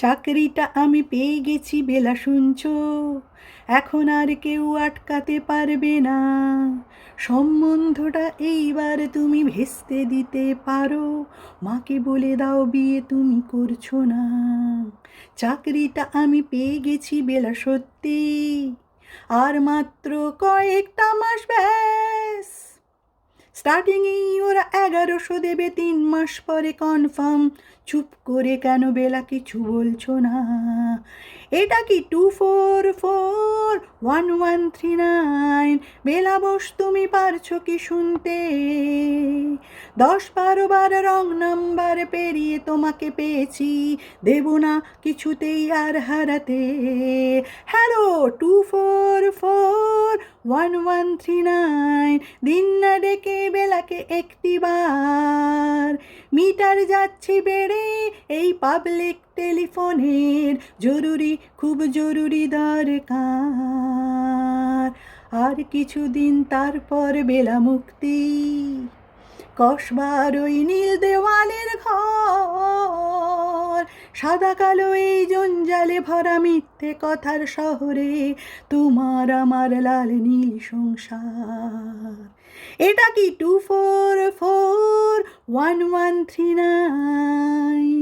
চাকরিটা আমি পেয়ে গেছি, বেলা শুনছ? এখন আর কেউ আটকাতে পারবে না। সম্বন্ধটা এইবার তুমি ভেস্তে দিতে পারো। মাকে বলে দাও বিয়ে তুমি করছ না। চাকরিটা আমি পেয়ে গেছি, বেলা সত্যি। আর মাত্র কয়েকটা মাস ব্যাস। স্টার্টিংয়েই ওরা এগারোশো দেবে তিন মাস পরে কনফার্ম চুপ করে কেন বেলা কিছু বলছো না? এটা কি two four four one one three nine বেলা বস, তুমি পারছ কি শুনতে? দশ বারো বার রং নাম্বার পেরিয়ে তোমাকে পেয়েছি। দেব না কিছুতেই আর হারাতে। Hello two four four one one three nine দিন না ডেকে বেলাকে একটিবার। মিটার যাচ্ছে বেড়ে, এই পাবলিক টেলিফোনের জরুরি, খুব জরুরি দরকার। আর কিছুদিন তারপর বেলা মুক্তি। কসবার ওই নীল দেওয়ালের ঘর সাদা কালো এই জঞ্জালে ভরা মিথ্যে কথার শহরে তোমার আমার লাল নীল সংসার। এটা কি two four four one one three nine